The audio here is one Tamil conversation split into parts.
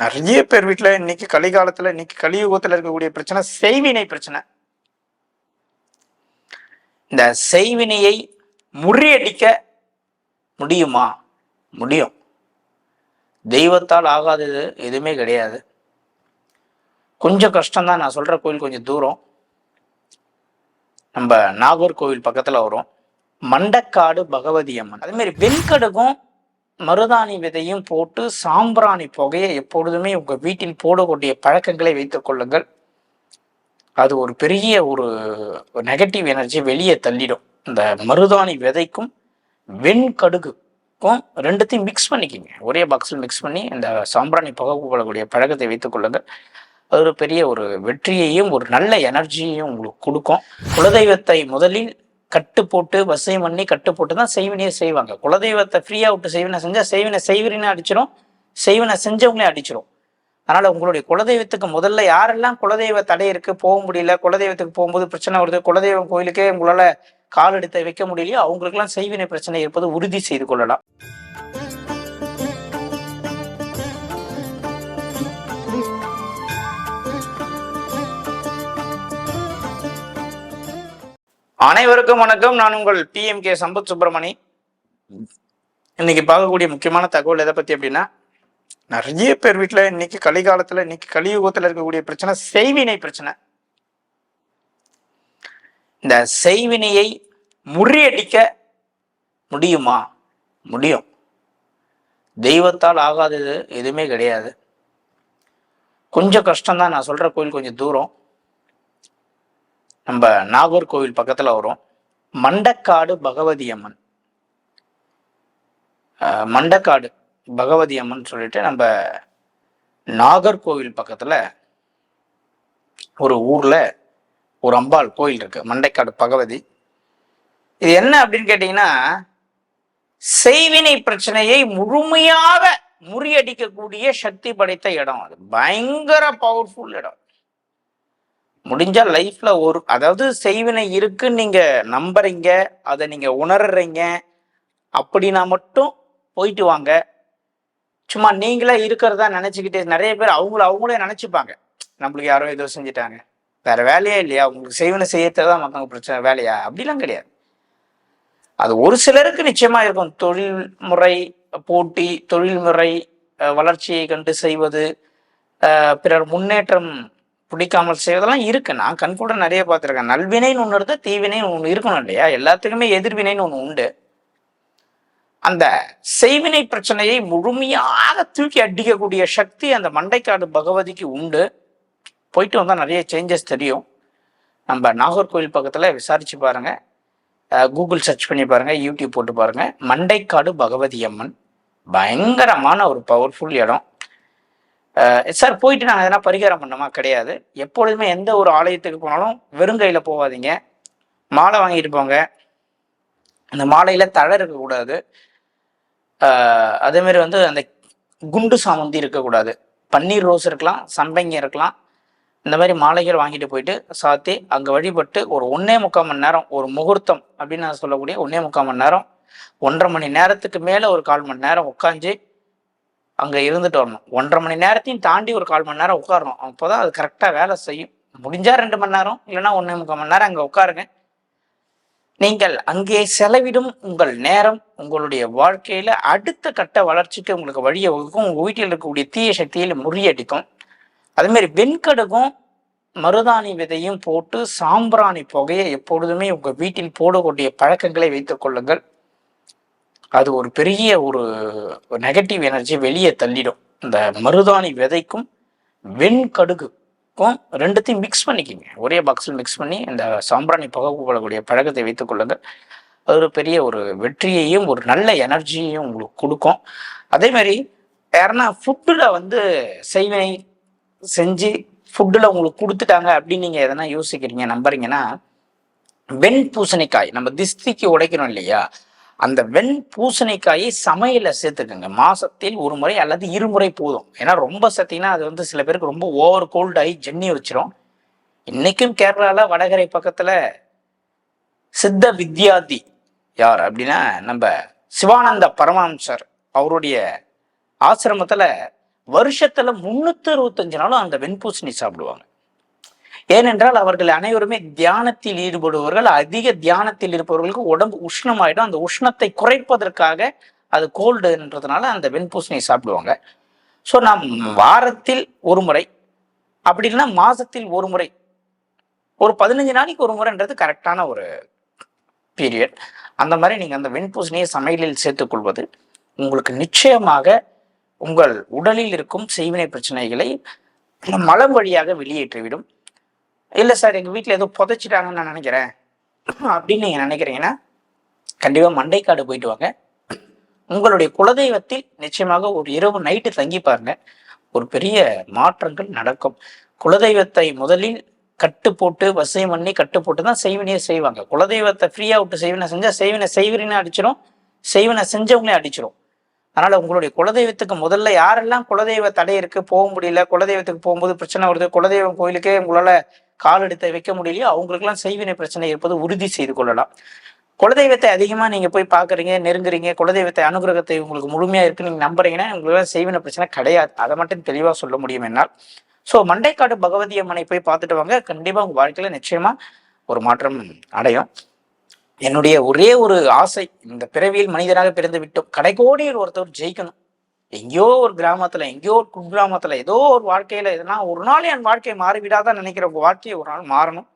நிறைய பேர் வீட்டில் இன்னைக்கு கலிகாலத்தில் இன்னைக்கு கலியுகத்தில் இருக்கக்கூடிய பிரச்சனை செய்வினை பிரச்சனை. இந்த செய்வினையை முறியடிக்க முடியுமா? முடியும். தெய்வத்தால் ஆகாதது எதுவுமே கிடையாது. கொஞ்சம் கஷ்டம்தான். நான் சொல்கிற கோயில் கொஞ்சம் தூரம். நம்ம நாகூர் கோவில் பக்கத்தில் வரும். மண்டக்காடு பகவதி அம்மன். அதுமாரி மாதிரி வெண்கடுகும் மருதாணி விதையும் போட்டு சாம்பிராணி புகையை எப்பொழுதுமே உங்க வீட்டில் போடக்கூடிய பழக்கங்களை வைத்துக் கொள்ளுங்கள். அது ஒரு பெரிய ஒரு நெகட்டிவ் எனர்ஜி வெளியே தள்ளிடும். இந்த மருதாணி விதைக்கும் வெண்கடுகுக்கும் ரெண்டுத்தையும் மிக்ஸ் பண்ணிக்கிங்க. ஒரே பாக்ஸில் மிக்ஸ் பண்ணி இந்த சாம்பிராணி புகை போடக்கூடிய பழக்கத்தை வைத்துக் கொள்ளுங்கள். அது ஒரு பெரிய ஒரு வெற்றியையும் ஒரு நல்ல எனர்ஜியையும் உங்களுக்கு கொடுக்கும். குலதெய்வத்தை முதலில் கட்டு போட்டு வசையும் பண்ணி கட்டு போட்டு தான் செய்வினையே செய்வாங்க. குலதெய்வத்தை ஃப்ரீயாக விட்டு செய்வினை செஞ்சால் செய்வினை செய்வினை அடிச்சிடும் செய்வினை செஞ்சவங்களே அடிச்சிடும் அதனால் உங்களுடைய குலதெய்வத்துக்கு முதல்ல யாரெல்லாம் குலதெய்வ தடை இருக்குது போக முடியல குலதெய்வத்துக்கு போகும்போது பிரச்சனை வருது குலதெய்வம் கோயிலுக்கே உங்களால் கால் எடுத்து வைக்க முடியலையோ அவங்களுக்கெல்லாம் செய்வினை பிரச்சனை இருப்பது உறுதி செய்து கொள்ளலாம். அனைவருக்கும் வணக்கம். நான் உங்கள் பிஎம் கே சம்பத் சுப்பிரமணி. இன்னைக்கு பார்க்கக்கூடிய முக்கியமான தகவல் எதை பத்தி அப்படின்னா நிறைய பேர் வீட்டில் இன்னைக்கு கலிகாலத்துல இன்னைக்கு கலியுகத்துல இருக்கக்கூடிய பிரச்சனை செய்வினை பிரச்சனை. இந்த செய்வினையை முறியடிக்க முடியுமா? முடியும். தெய்வத்தால் ஆகாதது எதுவுமே கிடையாது. கொஞ்சம் கஷ்டம்தான். நான் சொல்ற கோயில் கொஞ்சம் தூரம். நம்ம நாகூர் கோவில் வரும். மண்டக்காடு பகவதி அம்மன். மண்டக்காடு பகவதி அம்மன் சொல்லிட்டு நம்ம நாகர்கோவில் பக்கத்தில் ஒரு ஊரில் ஒரு அம்பாள் கோயில் இருக்குது மண்டைக்காடு பகவதி. இது என்ன அப்படின்னு கேட்டீங்கன்னா செய்வினை பிரச்சனையை முழுமையாக முறியடிக்கக்கூடிய சக்தி படைத்த இடம் அது. பயங்கர பவர்ஃபுல் இடம். முடிஞ்சா லைஃப்ல ஒரு அதாவது செய்வினை இருக்குன்னு நீங்க நம்புறீங்க அதை நீங்க உணர்றீங்க அப்படின்னா மட்டும் போயிட்டு வாங்க. சும்மா நீங்களே இருக்கிறதா நினைச்சுக்கிட்டே நிறைய பேர் அவங்கள அவங்களே நினைச்சுப்பாங்க. நம்மளுக்கு யாரோ ஏதோ செஞ்சுட்டாங்க. வேற வேலையே இல்லையா? உங்களுக்கு செய்வினை செய்யறதுதான் மற்றவங்க பிரச்சனை வேலையா? அப்படிலாம் கிடையாது. அது ஒரு சிலருக்கு நிச்சயமா இருக்கும். தொழில் முறை போட்டி தொழில்முறை வளர்ச்சியை கண்டு செய்வது பிறர் முன்னேற்றம் பிடிக்காமல் செய்வதெல்லாம் இருக்கு. நான் கண் கூட நிறைய பார்த்துருக்கேன். நல்வினைன்னு ஒன்று இருந்தால் தீவினைன்னு ஒன்று இருக்கணும் இல்லையா? எல்லாத்துக்குமே எதிர்வினைன்னு ஒன்று உண்டு. அந்த செய்வினை பிரச்சனையை முழுமையாக தூக்கி அடிக்கக்கூடிய சக்தி அந்த மண்டைக்காடு பகவதிக்கு உண்டு. போயிட்டு வந்தால் நிறைய சேஞ்சஸ் தெரியும். நம்ம நாகர்கோவில் பக்கத்தில் விசாரிச்சு பாருங்கள் கூகுள் சர்ச் பண்ணி பாருங்கள் யூடியூப் போட்டு பாருங்கள் மண்டைக்காடு பகவதி அம்மன். பயங்கரமான ஒரு பவர்ஃபுல் இடம். சார் போயிட்டு நாங்கள் எதனா பரிகாரம் பண்ணோமா? கிடையாது. எப்பொழுதுமே எந்த ஒரு ஆலயத்துக்கு போனாலும் வெறுங்கையில் போகாதீங்க மாலை வாங்கிட்டு போங்க. அந்த மாலையில் தழை இருக்கக்கூடாது. அதேமாரி வந்து அந்த குண்டு சாமந்தி இருக்கக்கூடாது. பன்னீர் ரோஸ் இருக்கலாம் சம்பங்கி இருக்கலாம். இந்த மாதிரி மாலைகள் வாங்கிட்டு போயிட்டு சாத்தி அங்கே வழிபட்டு ஒரு ஒன்னே முக்கால் மணி நேரம் ஒரு முகூர்த்தம் அப்படின்னு நான் சொல்லக்கூடிய ஒன்னே முக்கால் மணி நேரம் ஒன்றரை மணி நேரத்துக்கு மேலே ஒரு கால் மணி நேரம் உட்காந்து அங்கே இருந்துட்டு வரணும். ஒன்றரை மணி நேரத்தையும் தாண்டி ஒரு கால் மணி நேரம் உட்காரணும். அப்போதான் அது கரெக்டாக வேலை செய்யும். முடிஞ்சால் ரெண்டு மணி நேரம் இல்லைன்னா ஒன்றே முக்கால் மணி நேரம் அங்கே உட்காருங்க. நீங்கள் அங்கே செலவிடும் உங்கள் நேரம் உங்களுடைய வாழ்க்கையில அடுத்த கட்ட வளர்ச்சிக்கு உங்களுக்கு வழியை வகுக்கும். உங்க வீட்டில் இருக்கக்கூடிய தீய சக்தியில் முறியடிக்கும். அதுமாரி வெண்கடுகும் மருதாணி விதையும் போட்டு சாம்பிராணி புகையை எப்பொழுதுமே உங்கள் வீட்டில் போடக்கூடிய பழக்கங்களை வைத்துக் கொள்ளுங்கள். அது ஒரு பெரிய ஒரு நெகட்டிவ் எனர்ஜி வெளியே தள்ளிடும். இந்த மருதாணி விதைக்கும் வெண்கடுகுக்கும் ரெண்டுத்தையும் மிக்ஸ் பண்ணிக்கிங்க. ஒரே பாக்ஸில் மிக்ஸ் பண்ணி இந்த சாம்பிராணி புகை கொள்ளக்கூடிய பழக்கத்தை வைத்துக் கொள்ளுங்கள். அது ஒரு பெரிய ஒரு வெற்றியையும் ஒரு நல்ல எனர்ஜியையும் உங்களுக்கு கொடுக்கும். அதே மாதிரி யாருன்னா ஃபுட்டில் வந்து செய்வினை செஞ்சு ஃபுட்டில் உங்களுக்கு கொடுத்துட்டாங்க அப்படின்னு நீங்கள் எதனா யோசிக்கிறீங்க நம்புறீங்கன்னா வெண் பூசணிக்காய் நம்ம திஸ்திக்கு உடைக்கிறோம் இல்லையா? அந்த வெண் பூசணிக்காயை சமையல சேர்த்துக்கோங்க. மாசத்தில் ஒரு முறை அல்லது இருமுறை போதும். ஏன்னா ரொம்ப சேர்த்தீங்கன்னா அது வந்து சில பேருக்கு ரொம்ப ஓவர் கோல்ட் ஆகி ஜென்னி வச்சிரும். இன்னைக்கும் கேரளாவில் வடகரை பக்கத்தில் சித்த வித்யாதி யார் அப்படின்னா நம்ம சிவானந்த பரமஹம்சர் அவருடைய ஆசிரமத்தில் வருஷத்தில் முந்நூற்றி அறுபத்தஞ்சு நாளும் அந்த வெண்பூசணி சாப்பிடுவாங்க. ஏனென்றால் அவர்கள் அனைவருமே தியானத்தில் ஈடுபடுபவர்கள். அதிக தியானத்தில் இருப்பவர்களுக்கு உடம்பு உஷ்ணமாயிடும். அந்த உஷ்ணத்தை குறைப்பதற்காக அது கோல்டுன்றதுனால அந்த வெண்பூசணியை சாப்பிடுவாங்க. ஸோ நாம் வாரத்தில் ஒரு முறை அப்படி இல்லைன்னா மாசத்தில் ஒரு முறை ஒரு பதினஞ்சு நாளைக்கு ஒரு முறைன்றது கரெக்டான ஒரு பீரியட் அந்த மாதிரி நீங்கள் அந்த வெண்பூசணியை சமையலில் சேர்த்துக்கொள்வது உங்களுக்கு நிச்சயமாக உங்கள் உடலில் இருக்கும் செய்வினை பிரச்சனைகளை மலம் வழியாக வெளியேற்றிவிடும். இல்லை சார் எங்கள் வீட்டில் ஏதோ புதைச்சிட்டாங்கன்னு நான் நினைக்கிறேன். அப்படின்னு நீங்கள் நினைக்கிறீங்கன்னா கண்டிப்பாக மண்டைக்காடு போயிட்டு வாங்க. உங்களுடைய குலதெய்வத்தில் நிச்சயமாக ஒரு இரவு நைட்டு தங்கி பாருங்க. ஒரு பெரிய மாற்றங்கள் நடக்கும். குலதெய்வத்தை முதலில் கட்டு போட்டு வசியம் பண்ணி கட்டு போட்டு தான் செய்வினையே செய்வாங்க. குலதெய்வத்தை ஃப்ரீயாக விட்டு செய்வினை செஞ்சால் செய்வினை செய்வினை அடிச்சிடும் செய்வினை செஞ்சவங்களே அடிச்சிடும் அதனால் உங்களுடைய குலதெய்வத்துக்கு முதல்ல யாரெல்லாம் குலதெய்வ தடை இருக்குது போக முடியல குலதெய்வத்துக்கு போகும்போது பிரச்சனை வருது குலதெய்வம் கோயிலுக்கே உங்களால் காலெடுத்து வைக்க முடியலையோ அவங்களுக்கெல்லாம் செய்வினை பிரச்சனை இருப்பது உறுதி செய்து கொள்ளலாம். குலதெய்வத்தை அதிகமாக நீங்கள் போய் பார்க்குறீங்க நெருங்குறீங்க குலதெய்வத்தை அனுகிரகத்தை உங்களுக்கு முழுமையாக இருக்குன்னு நீங்கள் நம்புறீங்கன்னா உங்களுக்கு செய்வின பிரச்சனை கிடையாது. அதை மட்டும் தெளிவாக சொல்ல முடியும் என்னால். ஸோ மண்டைக்காடு பகவதி அம்மனை போய் பார்த்துட்டு வாங்க. கண்டிப்பாக உங்கள் வாழ்க்கையில் நிச்சயமாக ஒரு மாற்றம் அடையும். என்னுடைய ஒரே ஒரு ஆசை இந்த பிறவியில் மனிதனாக பிறந்து விட்டோம் கடைகோடியில் ஒருத்தர் ஜெயிக்கணும். எங்கேயோ ஒரு கிராமத்துல எங்கேயோ ஒரு குக்கிராமத்துல ஏதோ ஒரு வாழ்க்கையில எதுனா ஒரு நாள் என் வாழ்க்கை மாறிவிடாதான் நினைக்கிற உங்க வாழ்க்கையை ஒரு நாள் மாறணும்.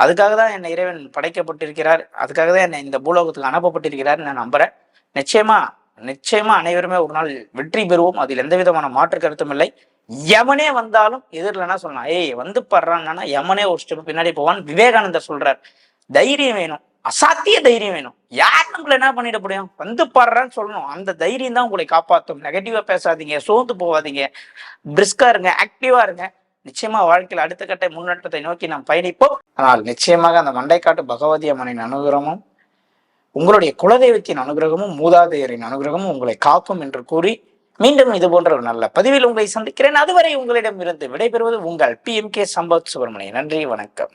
அதுக்காக தான் என்னை இறைவன் படைக்கப்பட்டிருக்கிறார். அதுக்காக தான் என்னை இந்த பூலோகத்துக்கு அனுப்பப்பட்டிருக்கிறார் நான் நம்புறேன். நிச்சயமா நிச்சயமா அனைவருமே ஒரு நாள் வெற்றி பெறுவோம். அதில் எந்த விதமான மாற்று கருத்தும் இல்லை. யமனே வந்தாலும் எதிரில் என்ன சொல்லலாம். ஏய் வந்து படுறான்னா எமனே ஒரு ஸ்டெப் பின்னாடி போவான் விவேகானந்தர் சொல்றார். தைரியம் வேணும். அசாத்திய தைரியம் வேணும். யார் நம்மள என்ன பண்ணிட முடியும்? வந்து பாடுறான்னு சொல்லணும். அந்த தைரியம் தான் உங்களை காப்பாற்றும் நெகட்டிவா பேசாதீங்க. சோர்ந்து போகாதீங்க. பிரிஸ்கா இருங்க. ஆக்டிவா இருங்க. நிச்சயமா வாழ்க்கையில் அடுத்த கட்ட முன்னேற்றத்தை நோக்கி நாம் பயணிப்போம். ஆனால் நிச்சயமாக அந்த மண்டைக்காட்டு பகவதி அம்மனின் அனுகிரகமும் உங்களுடைய குலதெய்வத்தின் அனுகிரகமும் மூதாதையரின் அனுகிரகமும் உங்களை காக்கும் என்று கூறி மீண்டும் இது போன்ற ஒரு நல்ல பதிவில் உங்களை சந்திக்கிறேன். அதுவரை உங்களிடம் இருந்து விடைபெறுவது உங்கள் P M K Sampath Subramanian. நன்றி. வணக்கம்.